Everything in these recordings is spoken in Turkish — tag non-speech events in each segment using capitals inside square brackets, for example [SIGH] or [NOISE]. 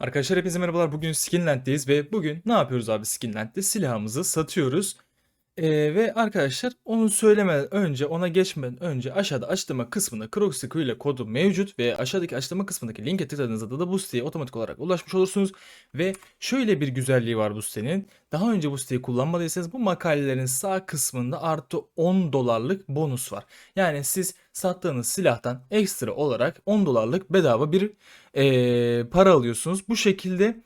Arkadaşlar hepinize merhabalar. Bugün Skinland'deyiz ve bugün ne yapıyoruz abi Skinland'de? Silahımızı satıyoruz. Ee, ve arkadaşlar onu söylemeden önce, ona geçmeden önce aşağıda açıklama kısmında Crocsy ile kodu mevcut ve aşağıdaki açıklama kısmındaki linke tıkladığınızda da bu siteye otomatik olarak ulaşmış olursunuz. Ve şöyle bir güzelliği var bu sitenin. Daha önce bu siteyi kullanmadıysanız bu makalelerin sağ kısmında artı 10 dolarlık bonus var. Yani siz sattığınız silahtan ekstra olarak 10 dolarlık bedava bir ee, para alıyorsunuz. Bu şekilde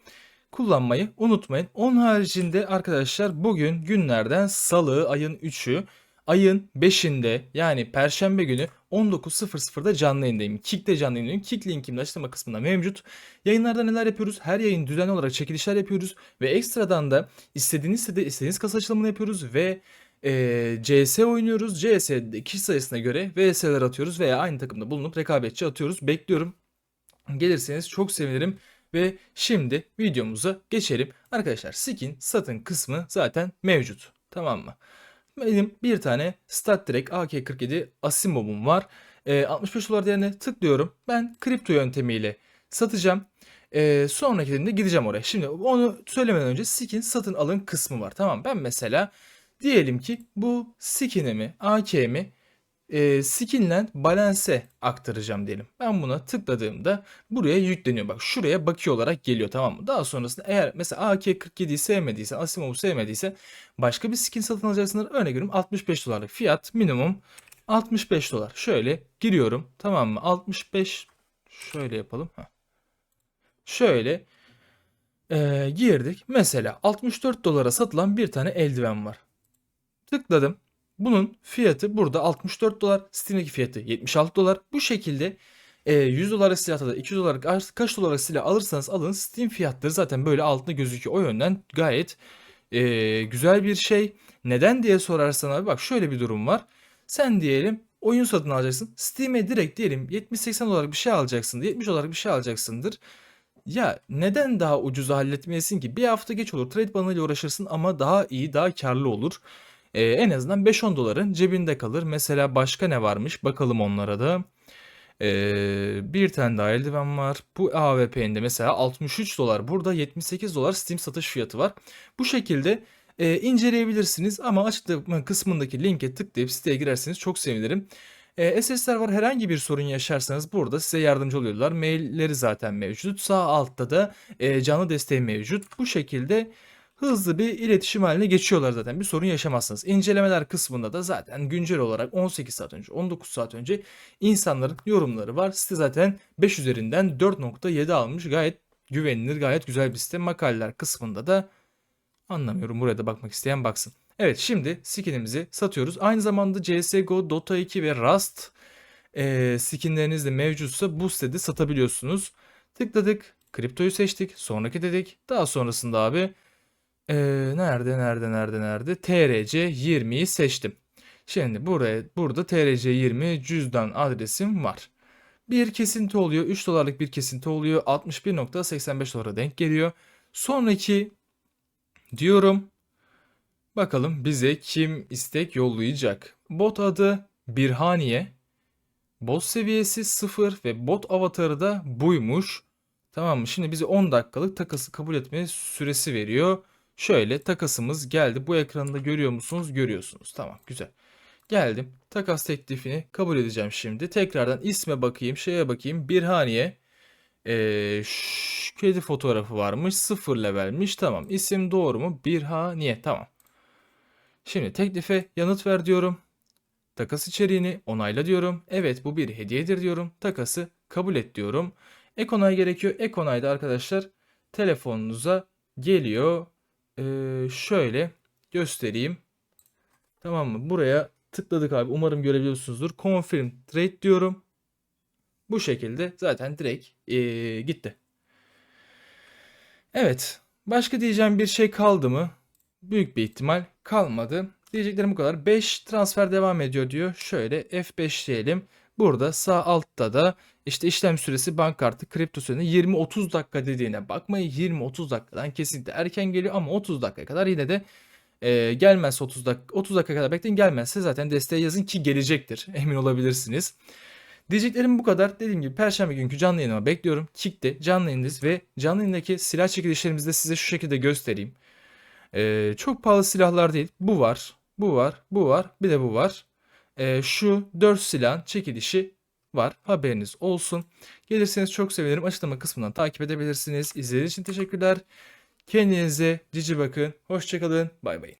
kullanmayı unutmayın. Onun haricinde arkadaşlar bugün günlerden salı ayın 3'ü ayın 5'inde yani perşembe günü 19.00'da canlı yayındayım. Kick'te canlı yayındayım. Kick linkim de açıklama kısmında mevcut. Yayınlarda neler yapıyoruz? Her yayın düzenli olarak çekilişler yapıyoruz ve ekstradan da istediğiniz sitede istediğiniz kasa açılımını yapıyoruz ve e, CS oynuyoruz. CS'de kişi sayısına göre VS'ler atıyoruz veya aynı takımda bulunup rekabetçi atıyoruz. Bekliyorum. Gelirseniz çok sevinirim. Ve şimdi videomuza geçelim. Arkadaşlar skin satın kısmı zaten mevcut. Tamam mı? Benim bir tane Stat Direct AK-47 Asimov'um var. Ee, 65 dolar değerine tıklıyorum. Ben kripto yöntemiyle satacağım. Ee, sonraki de gideceğim oraya. Şimdi onu söylemeden önce skin satın alın kısmı var. Tamam ben mesela diyelim ki bu skinimi AK'mi e, skinlen balance aktaracağım diyelim. Ben buna tıkladığımda buraya yükleniyor. Bak şuraya bakıyor olarak geliyor tamam mı? Daha sonrasında eğer mesela AK-47'yi sevmediysen, Asimov'u sevmediysen başka bir skin satın alacaksınız. Örnek veriyorum 65 dolarlık fiyat minimum 65 dolar. Şöyle giriyorum tamam mı? 65 şöyle yapalım. Heh. Şöyle e, girdik. Mesela 64 dolara satılan bir tane eldiven var. Tıkladım. Bunun fiyatı burada 64 dolar. Steam'deki fiyatı 76 dolar. Bu şekilde e, 100 dolarlık silahta da 200 dolarlık kaç dolarlık silah alırsanız alın Steam fiyatları zaten böyle altında gözüküyor. O yönden gayet e, güzel bir şey. Neden diye sorarsan abi bak şöyle bir durum var. Sen diyelim oyun satın alacaksın. Steam'e direkt diyelim 70-80 dolarlık bir şey alacaksın. 70 dolarlık bir şey alacaksındır. Ya neden daha ucuza halletmeyesin ki? Bir hafta geç olur. Trade banıyla uğraşırsın ama daha iyi, daha karlı olur. Ee, en azından 5-10 doların cebinde kalır. Mesela başka ne varmış? Bakalım onlara da. Ee, bir tane daha eldiven var. Bu AWP'nin de mesela 63 dolar. Burada 78 dolar Steam satış fiyatı var. Bu şekilde e, inceleyebilirsiniz ama açıklama kısmındaki linke tıklayıp siteye girerseniz çok sevinirim. E, SS'ler var herhangi bir sorun yaşarsanız burada size yardımcı oluyorlar. Mailleri zaten mevcut. Sağ altta da e, canlı desteği mevcut. Bu şekilde hızlı bir iletişim haline geçiyorlar zaten. Bir sorun yaşamazsınız. İncelemeler kısmında da zaten güncel olarak 18 saat önce, 19 saat önce insanların yorumları var. Site zaten 5 üzerinden 4.7 almış. Gayet güvenilir, gayet güzel bir site. Makaleler kısmında da anlamıyorum. Buraya da bakmak isteyen baksın. Evet şimdi skinimizi satıyoruz. Aynı zamanda CSGO, Dota 2 ve Rust e, skinleriniz de mevcutsa bu sitede satabiliyorsunuz. Tıkladık. Kriptoyu seçtik. Sonraki dedik. Daha sonrasında abi ee, nerede nerede nerede nerede TRC 20'yi seçtim. Şimdi buraya burada TRC 20 cüzdan adresim var. Bir kesinti oluyor. 3 dolarlık bir kesinti oluyor. 61.85 dolara denk geliyor. Sonraki diyorum. Bakalım bize kim istek yollayacak. Bot adı Birhaniye. Bot seviyesi 0 ve bot avatarı da buymuş. Tamam mı? Şimdi bize 10 dakikalık takası kabul etme süresi veriyor. Şöyle takasımız geldi. Bu ekranda görüyor musunuz? Görüyorsunuz. Tamam güzel. Geldim. Takas teklifini kabul edeceğim şimdi. Tekrardan isme bakayım. Şeye bakayım. Birhaniye. Ee, şş, kedi fotoğrafı varmış. Sıfır levelmiş. Tamam. İsim doğru mu? Birhaniye. Tamam. Şimdi teklife yanıt ver diyorum. Takas içeriğini onayla diyorum. Evet bu bir hediyedir diyorum. Takası kabul et diyorum. Ek onay gerekiyor. Ek onayda arkadaşlar telefonunuza geliyor. Ee, şöyle göstereyim. Tamam mı? Buraya tıkladık abi. Umarım görebiliyorsunuzdur. Confirm trade diyorum. Bu şekilde zaten direkt ee, gitti. Evet. Başka diyeceğim bir şey kaldı mı? Büyük bir ihtimal kalmadı. Diyeceklerim bu kadar. 5 transfer devam ediyor diyor. Şöyle F5 diyelim. Burada sağ altta da işte işlem süresi bank kartı kripto süresi 20-30 dakika dediğine bakmayın. 20-30 dakikadan kesinlikle erken geliyor ama 30 dakika kadar yine de e, gelmezse 30 dakika 30 dakika kadar bekleyin gelmezse zaten desteğe yazın ki gelecektir. [LAUGHS] Emin olabilirsiniz. Diyeceklerim bu kadar. Dediğim gibi perşembe günkü canlı yayınıma bekliyorum. Kick'te canlı yayındayız ve canlı yayındaki silah çekilişlerimizi de size şu şekilde göstereyim. Ee, çok pahalı silahlar değil. Bu var, bu var, bu var, bir de bu var. Ee, şu 4 silahın çekilişi var. Haberiniz olsun. Gelirseniz çok sevinirim. Açıklama kısmından takip edebilirsiniz. İzlediğiniz için teşekkürler. Kendinize cici bakın. Hoşçakalın. Bay bay.